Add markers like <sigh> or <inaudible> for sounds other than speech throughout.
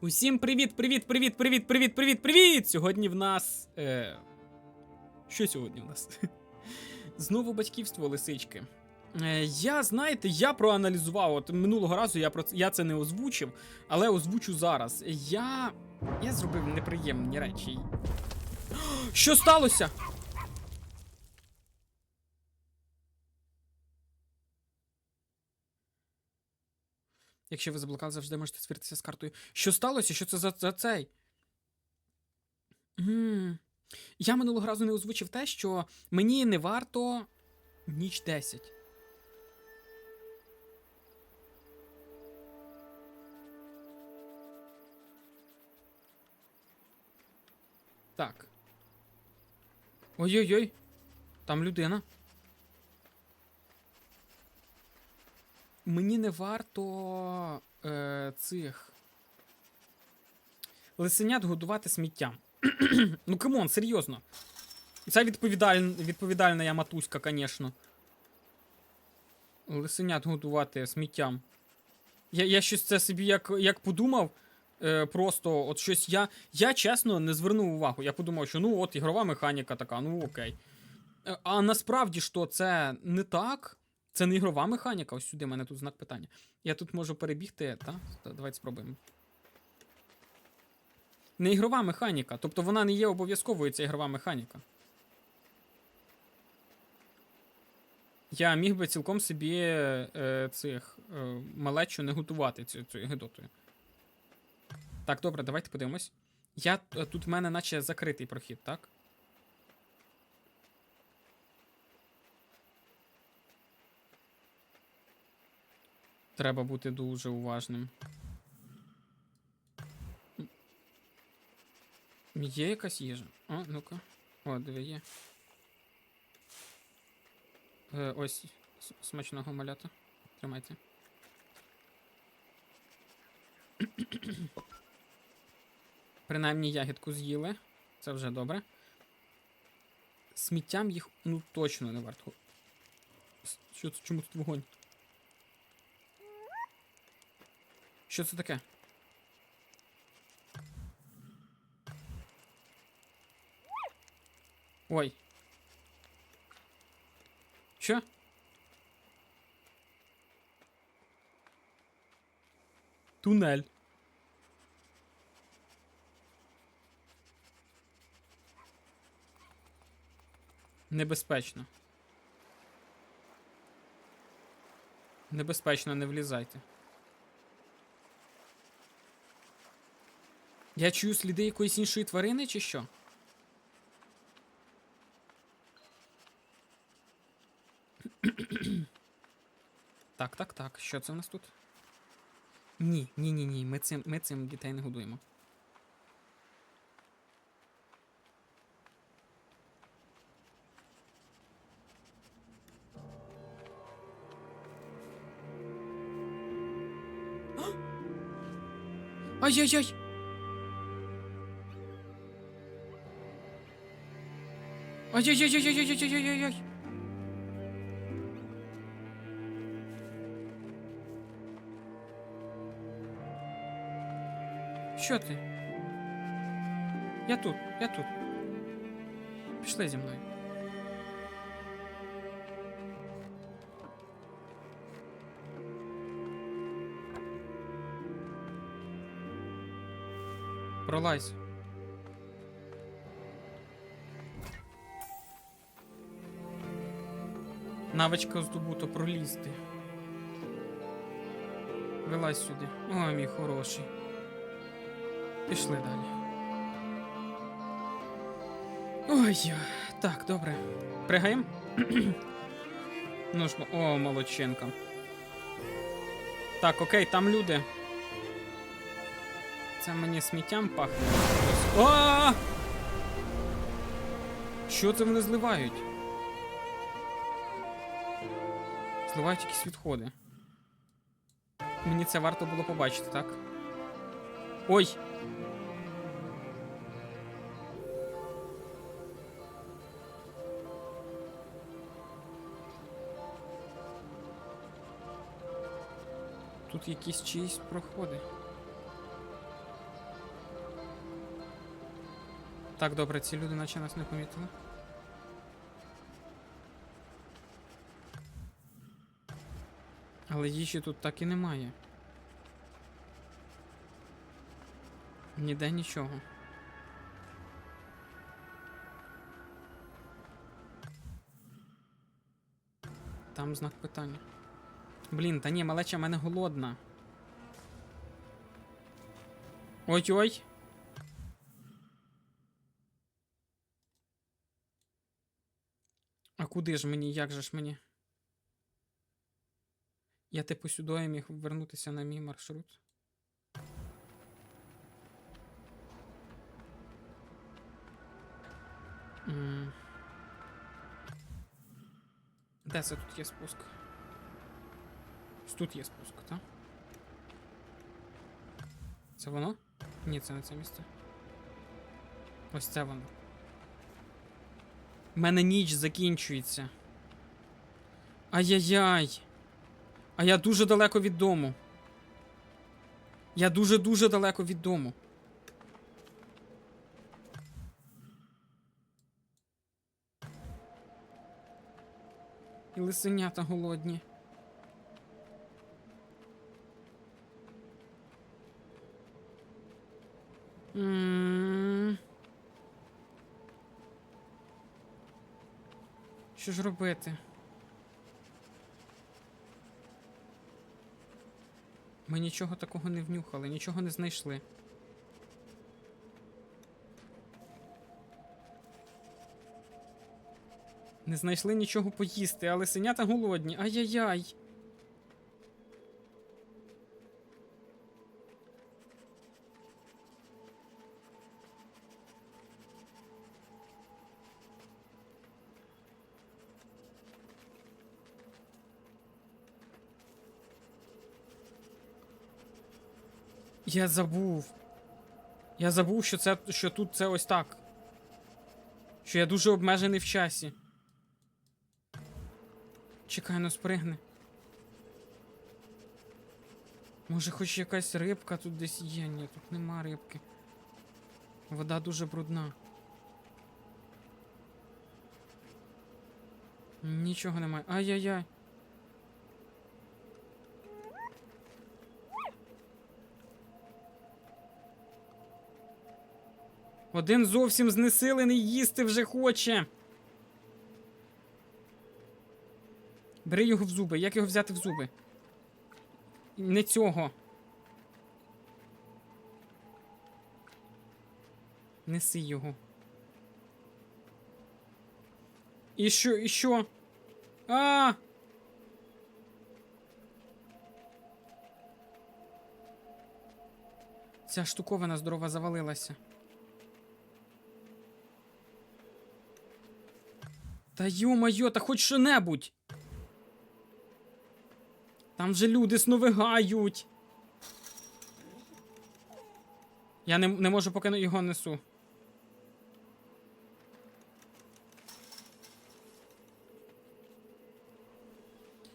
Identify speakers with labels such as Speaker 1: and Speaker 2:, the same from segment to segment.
Speaker 1: Усім привіт, привіт, привіт, привіт, привіт, привіт, привіт! Сьогодні в нас. Е... Що сьогодні в нас? <laughs> Знову батьківство лисички. Е, я, знаєте, я проаналізував. От минулого разу я про я це не озвучив, але озвучу зараз. Я. Я зробив неприємні речі. <gasps> Що сталося? Якщо ви заблукали, завжди можете звіритися з картою. Що сталося? Що це за, за цей? м Я минулого разу не озвучив те, що мені не варто ніч 10. Так. Ой-ой-ой. Там людина. Мені не варто е, цих лисенят годувати сміттям. <clears throat> ну камон, серйозно. Це відповідаль... відповідальна я матуська, звісно. Лисенят годувати сміттям. Я, я щось це собі як, як подумав. Е, просто от щось я. Я чесно не звернув увагу. Я подумав, що ну от ігрова механіка така, ну окей. Е, А насправді що це не так. Це не ігрова механіка. Ось сюди в мене тут знак питання. Я тут можу перебігти, та? Давайте спробуємо. Не ігрова механіка. Тобто вона не є обов'язковою, ця ігрова механіка. Я міг би цілком собі е, цих е, малечу не готувати цю, цю гидотою. Так, добре, давайте подивимось. Я е, тут в мене наче закритий прохід, так? Треба бути дуже уважним. Є якась їжа? О, ну-ка. О, диви, є. Е, ось смачного малята. Тримайте. Принаймні ягідку з'їли. Це вже добре. Сміттям їх ну точно не варто. Що це? Чому тут вогонь? Що це таке? Ой. Що? Тунель. Небезпечно. Небезпечно, не влізайте. Я чую сліди якоїсь іншої тварини, чи що? <clears throat> Так, так, так. Що це в нас тут? Ні, ні, ні, ні. Ми цим, ми цим дітей не годуємо. Ай-яй-яй! Ай-яй-яй-яй-яй-яй-яй-яй-яй! Що ти? Я тут, я тут. Пішли зі мною. Пролазь. Навичка здобуто пролізти. Вилазь сюди. О, мій хороший. Пішли далі. Ой, так, добре. Пригаємо? <clears throat> ну ж, о, молодчинка. Так, окей, там люди. Це мені сміттям пахне. О! Що це вони зливають? Спливають якісь відходи. Мені це варто було побачити, так? Ой! Тут якісь чиїсь проходи. Так, добре, ці люди наче нас не помітили. Але їжі тут так і немає. Ніде нічого. Там знак питання. Блін, та ні, малеча в мене голодна. Ой-ой. А куди ж мені? Як же ж мені? Я типу сюди міг вернутися на мій маршрут. Де це тут є спуск? Тут є спуск, так? Це воно? Ні, це не це місце. Ось це воно. У мене ніч закінчується. Ай-яй-яй. А я дуже далеко від дому. Я дуже-дуже далеко від дому. І лисенята голодні. Що ж робити? Ми нічого такого не внюхали, нічого не знайшли. Не знайшли нічого поїсти, але синята голодні. Ай-яй-яй. Я забув. Я забув, що це що тут це ось так. Що я дуже обмежений в часі. Чекай, ну спригни. Може, хоч якась рибка тут десь є? Ні, тут нема рибки. Вода дуже брудна. Нічого немає. Ай-яй-яй. Один зовсім знесилений їсти вже хоче. Бери його в зуби. Як його взяти в зуби? Не цього. Неси його. І що, і що? А! Ця штуковина здорова завалилася. Та йо-майо, та хоч що-небудь. Там вже люди сновигають. Я не, не можу поки його несу.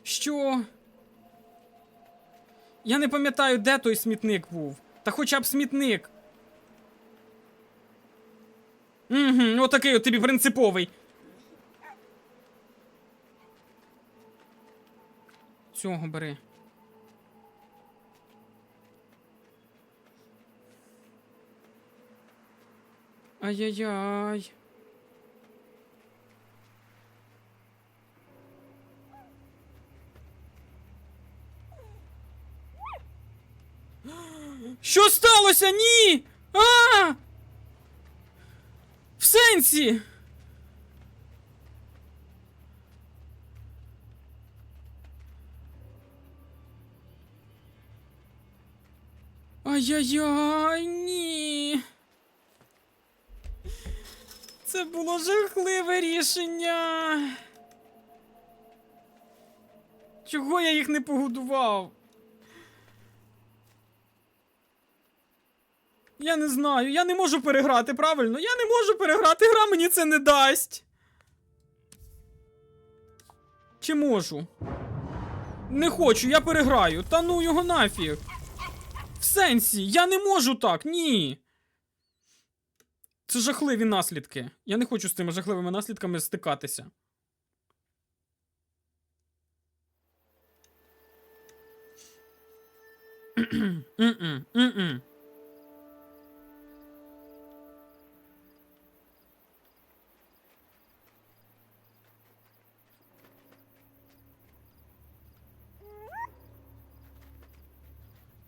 Speaker 1: Що? Я не пам'ятаю, де той смітник був. Та хоча б смітник. Угу, отакий от тобі принциповий. Цього бери. Ай-яй-яй. Що сталося? Ні! А! В сенсі! Ай-яй-яй, ні. Це було жахливе рішення. Чого я їх не погодував? Я не знаю, я не можу переграти, правильно? Я не можу переграти, гра мені це не дасть. Чи можу? Не хочу, я переграю. Та ну його нафіг. Сенсі, я не можу так, ні. Це жахливі наслідки. Я не хочу з цими жахливими наслідками стикатися. Mm-mm, <clears throat> м-м.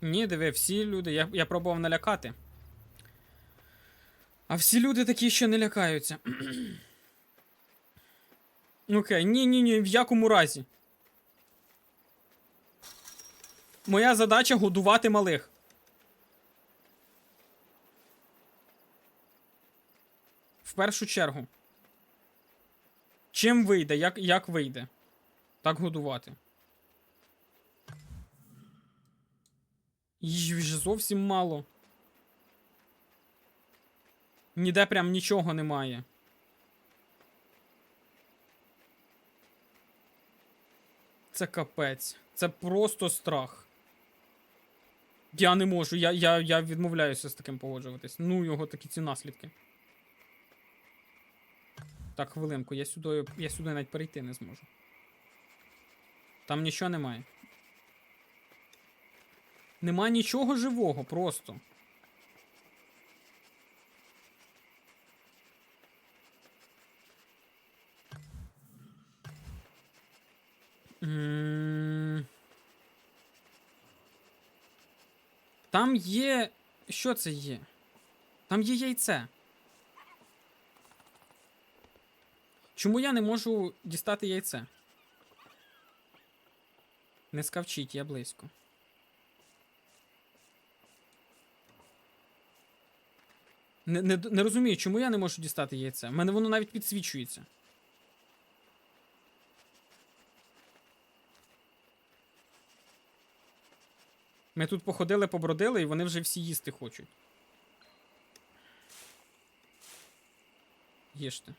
Speaker 1: Ні, диви, всі люди. Я, я пробував налякати. А всі люди такі ще не лякаються. <clears throat> Окей, ні, ні, ні, в якому разі. Моя задача годувати малих. В першу чергу. Чим вийде, як, як вийде? Так годувати. Їжі вже зовсім мало. Ніде прям нічого немає. Це капець. Це просто страх. Я не можу, я, я, я відмовляюся з таким погоджуватись. Ну, його такі ці наслідки. Так, хвилинку, я сюди, я сюди навіть перейти не зможу. Там нічого немає. Нема нічого живого просто. Там є. Що це є? Там є яйце. Чому я не можу дістати яйце? Не скавчіть, я близько. Не, не, не розумію, чому я не можу дістати яйце. У мене воно навіть підсвічується. Ми тут походили, побродили, і вони вже всі їсти хочуть. Їжте.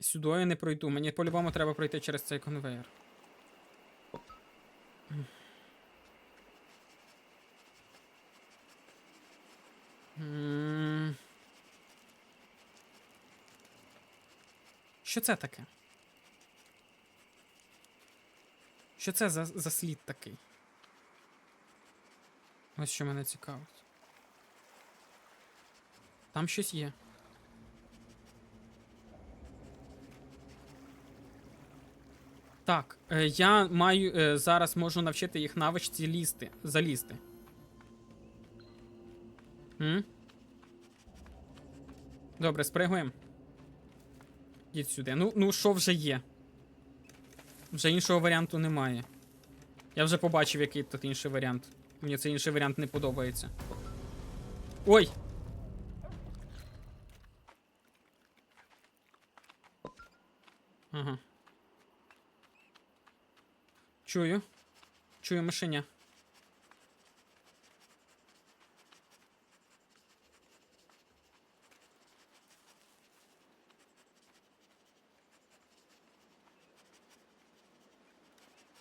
Speaker 1: Сюди я не пройду. Мені по-любому треба пройти через цей конвейер. Що це таке? Що це за, за слід такий? Ось що мене цікавить. Там щось є. Так, е, я маю е, зараз можу навчити їх навичці лізти, залізти. М? Добре, спригуємо. Йдіть сюди. Ну, ну що вже є? Вже іншого варіанту немає. Я вже побачив, який тут інший варіант. Мені цей інший варіант не подобається. Ой! Ага. Чую. Чую мишеня.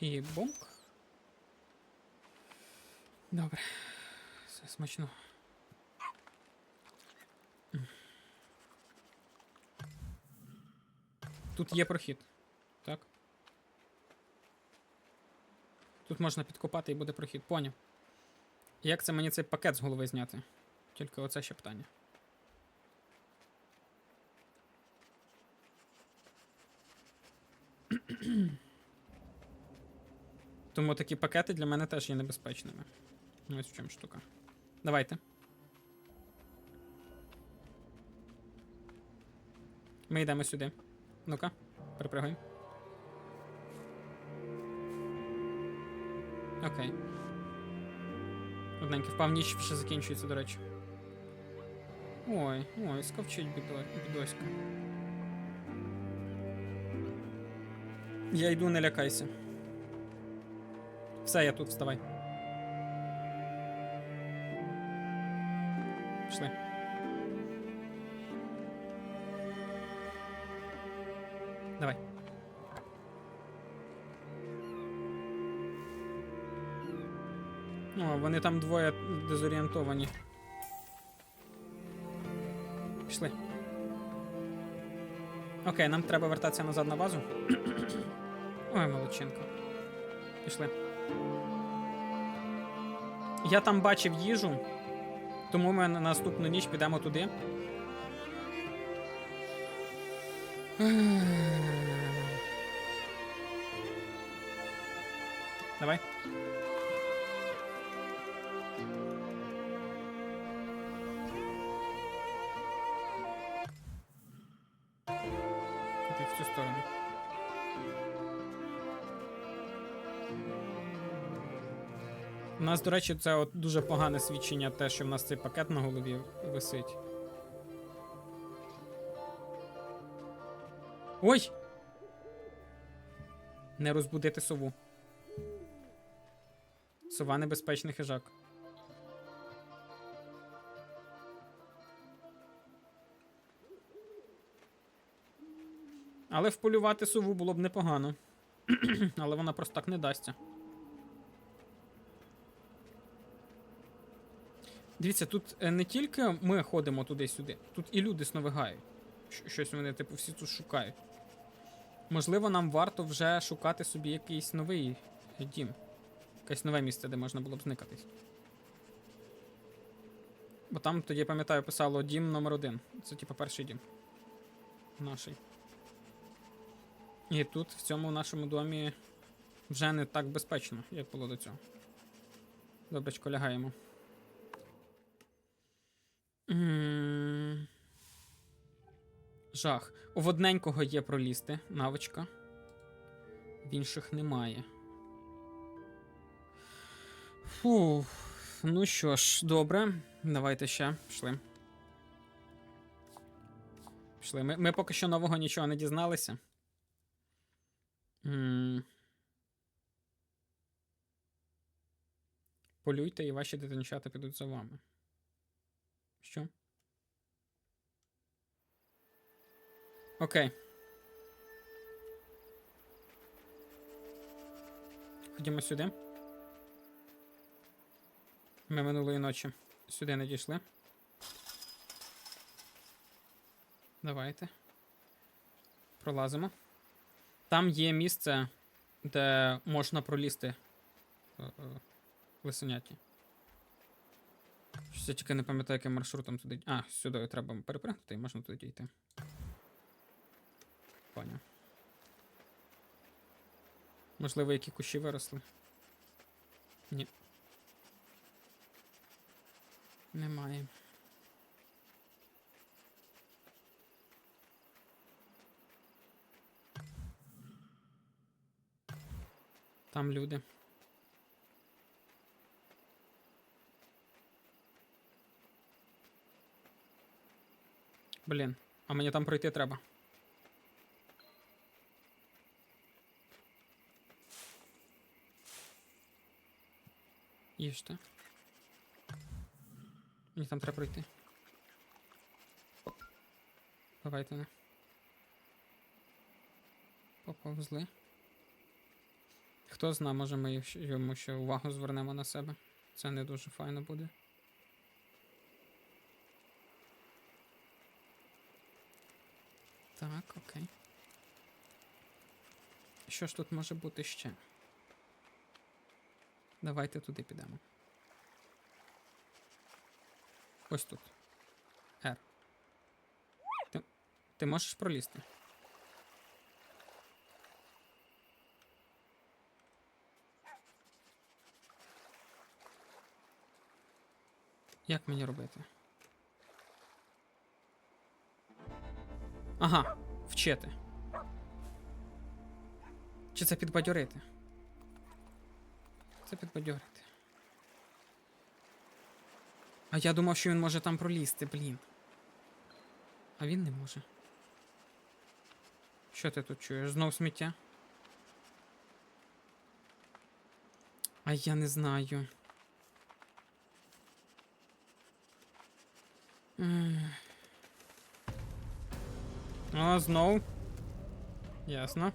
Speaker 1: І бомб. Добре. Все смачно. Тут є прохід. Так. Тут можна підкопати і буде прохід. Поняв. Як це мені цей пакет з голови зняти? Тільки оце ще питання. Тому такі пакети для мене теж є небезпечними. Ось в чому штука. Давайте. Ми йдемо сюди. Ну-ка, перепригуй. Окей. Одненький впав ніч вже закінчується, до речі. Ой, ой, сковчить бідо, бідоська. Я йду, не лякайся. Все, я тут вставай. Пішли. Давай. О, вони там двоє дезорієнтовані. Пішли. Окей, нам треба вертатися назад на базу. <clears throat> Ой, молодчинка. Пішли. Я там бачив їжу, тому ми на наступну ніч підемо туди. Давай. Куди в цю сторону. У нас, до речі, це от дуже погане свідчення, те, що в нас цей пакет на голові висить. Ой! Не розбудити сову. Сова небезпечний хижак. Але вполювати сову було б непогано. <clears throat> Але вона просто так не дасться. Дивіться, тут е, не тільки ми ходимо туди-сюди, тут і люди сновигають. Щось вони, типу, всі тут шукають. Можливо, нам варто вже шукати собі якийсь новий дім. Якесь нове місце, де можна було б зникатись. Бо там тоді, я пам'ятаю, писало дім номер один. Це типу перший дім. Наший. І тут, в цьому нашому домі, вже не так безпечно, як було до цього. Добречко, лягаємо. Жах. У одненького є пролізти, навичка. В інших немає. Фу. Ну що ж, добре. Давайте ще. Пішли. Пішли. Ми, ми поки що нового нічого не дізналися. М. Полюйте і ваші дитинчата підуть за вами. Що? Окей. Ходімо сюди. Ми минулої ночі сюди не дійшли. Давайте. Пролазимо. Там є місце, де можна пролізти е, е, лисеняті. Щось я тільки не пам'ятаю, яким маршрутом туди. А, сюди треба перепригнути і можна туди дійти. Поняв. Можливо, які кущі виросли. Ні. Немає. Там люди. Блін, а мені там пройти треба. Їжте. Мені там треба пройти. Давайте не. Поповзли. Хто зна, може ми йому ще увагу звернемо на себе. Це не дуже файно буде. Так, окей. Що ж тут може бути ще? Давайте туди підемо. Ось тут. R. Ти, ти можеш пролізти? Як мені робити? Ага, вчити. Чи це підбадьорити? Це підбадьорити. А я думав, що він може там пролізти, блін. А він не може. Що ти тут чуєш? Знов сміття? А я не знаю. М. О, знов. Ясно.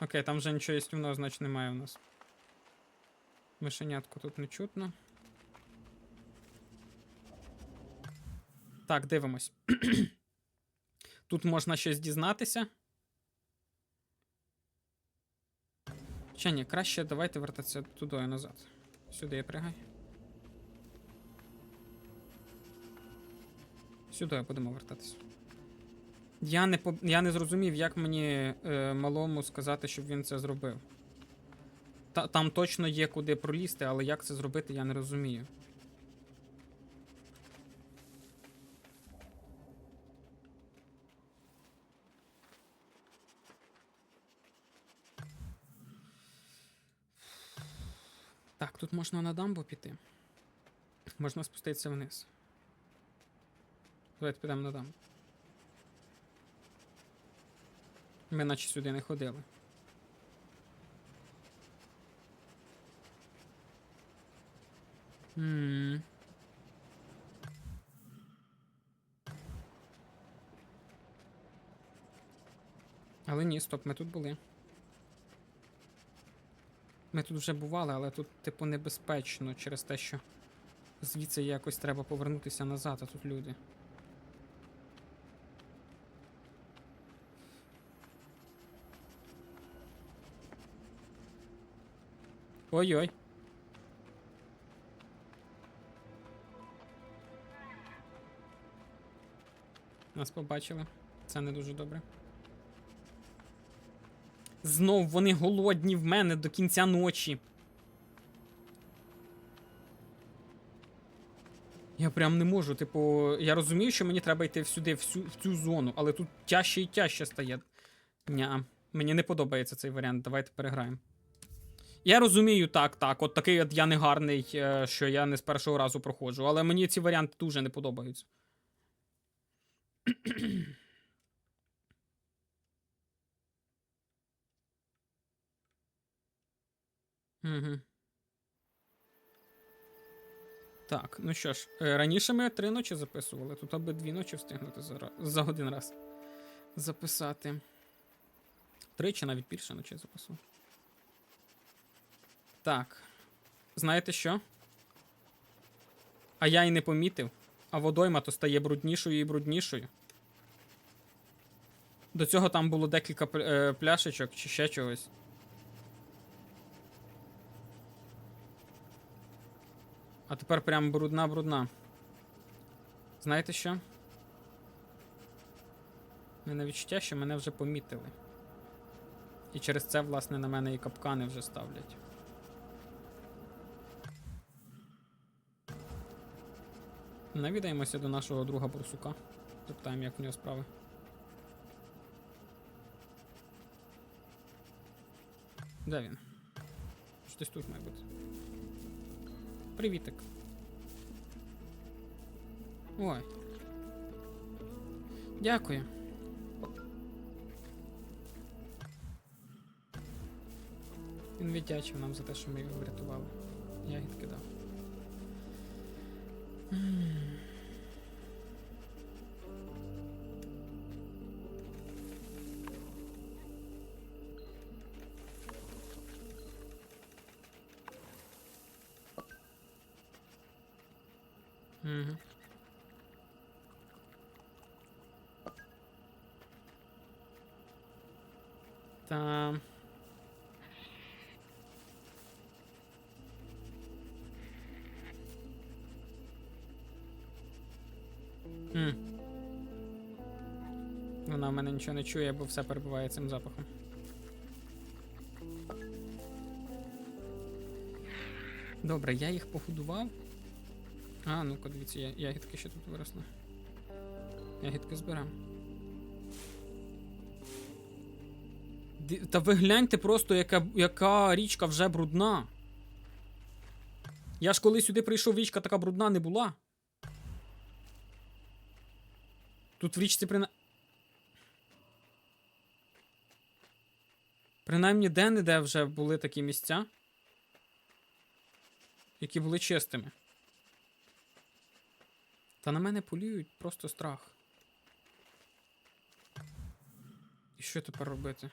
Speaker 1: Окей, там вже нічого їстівного, значить, немає у нас. Мишенятку тут не чутно. Так, дивимось. <clears throat> тут можна щось дізнатися. Чи ні, краще давайте вертатися туди і назад. Сюди я пригай. Сюди будемо вертатися. Я не, я не зрозумів, як мені е, малому сказати, щоб він це зробив. Та, там точно є куди пролізти, але як це зробити, я не розумію. Так, тут можна на дамбу піти. Можна спуститися вниз. Давайте підемо на дамбу. Ми наче сюди не ходили. М. Але ні, стоп, ми тут були. Ми тут вже бували, але тут, типу, небезпечно через те, що звідси якось треба повернутися назад, а тут люди. Ой-ой. Нас побачили. Це не дуже добре. Знов вони голодні в мене до кінця ночі. Я прям не можу. Типу, я розумію, що мені треба йти всюди, всю, в цю зону, але тут тяжче і тяжче стає. Ня, мені не подобається цей варіант. Давайте переграємо. Я розумію, так, так. От такий от я не гарний, е, що я не з першого разу проходжу, але мені ці варіанти дуже не подобаються. Так, ну що ж, е, раніше ми три ночі записували, тут аби дві ночі встигнути за, за один раз записати. Три чи навіть більше ночей записував. Так. Знаєте що? А я й не помітив, а водойма то стає бруднішою і бруднішою. До цього там було декілька е, пляшечок чи ще чогось. А тепер прям брудна-брудна. Знаєте що? Мене відчуття, що мене вже помітили. І через це, власне, на мене і капкани вже ставлять. Навідаємося до нашого друга Бурсука. Запитаємо, як у нього справи. Де він? Що десь тут має бути. Привітик. Ой. Дякую. Він віддячив нам за те, що ми його врятували. Ягідки дав. М. Вона в мене нічого не чує, бо все перебуває цим запахом. Добре, я їх погодував. А, ну-ка, дивіться, я, ягідки ще тут виросли. Ягідки зберемо. Та ви гляньте просто, яка, яка річка вже брудна. Я ж коли сюди прийшов, річка така брудна не була. Тут в річці прина... Принаймні де-не-де вже були такі місця, які були чистими. Та на мене полюють просто страх. І що тепер робити?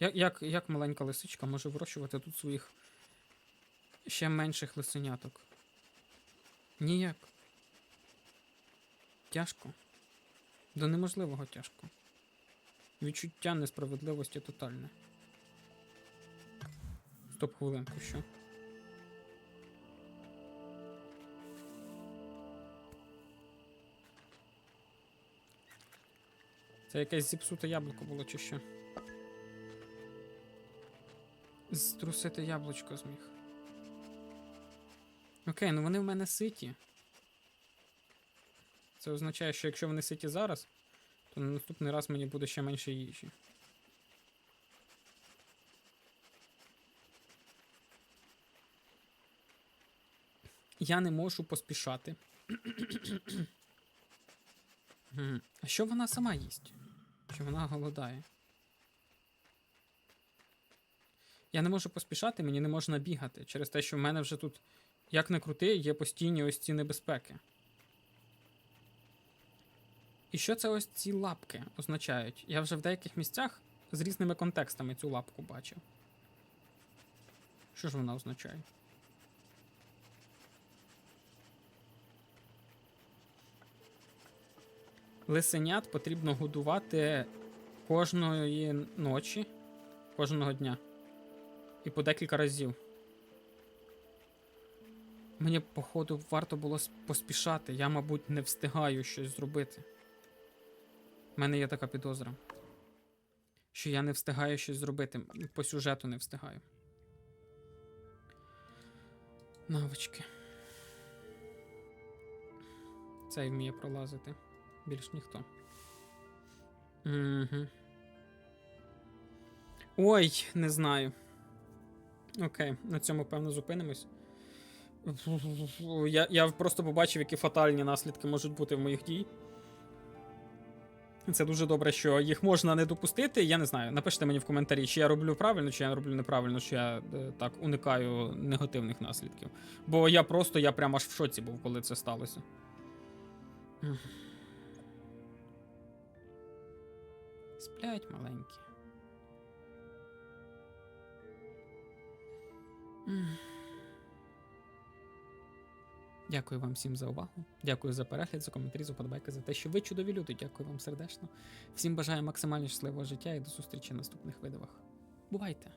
Speaker 1: Як, як, як маленька лисичка може вирощувати тут своїх ще менших лисеняток. Ніяк. Тяжко. До неможливого тяжко. Відчуття несправедливості тотальне. Стоп хвилинку, що? Це якесь зіпсуте яблуко було чи що? Струсити яблучко зміг. Окей, ну вони в мене ситі. Це означає, що якщо вони ситі зараз, то на наступний раз мені буде ще менше їжі. Я не можу поспішати. <clears throat> А що вона сама їсть? Чи вона голодає? Я не можу поспішати, мені не можна бігати через те, що в мене вже тут, як не крути, є постійні ось ці небезпеки. І що це ось ці лапки означають? Я вже в деяких місцях з різними контекстами цю лапку бачив. Що ж вона означає? Лисенят потрібно годувати кожної ночі, кожного дня. І по декілька разів. Мені, походу, варто було поспішати. Я, мабуть, не встигаю щось зробити. У мене є така підозра. Що я не встигаю щось зробити. По сюжету не встигаю. Навички. Цей вміє пролазити. Більш ніхто. Угу. Ой, не знаю. Окей, на цьому певно зупинимось. Я, я просто побачив, які фатальні наслідки можуть бути в моїх дій. Це дуже добре, що їх можна не допустити. Я не знаю. Напишіть мені в коментарі, чи я роблю правильно, чи я роблю неправильно, чи я е, так уникаю негативних наслідків. Бо я просто, я прямо аж в шоці був, коли це сталося. Сплять маленькі. Дякую вам всім за увагу. Дякую за перегляд, за коментарі, за подобайки, за те, що ви чудові люди. Дякую вам сердечно. Всім бажаю максимально щасливого життя і до зустрічі в наступних видавах. Бувайте!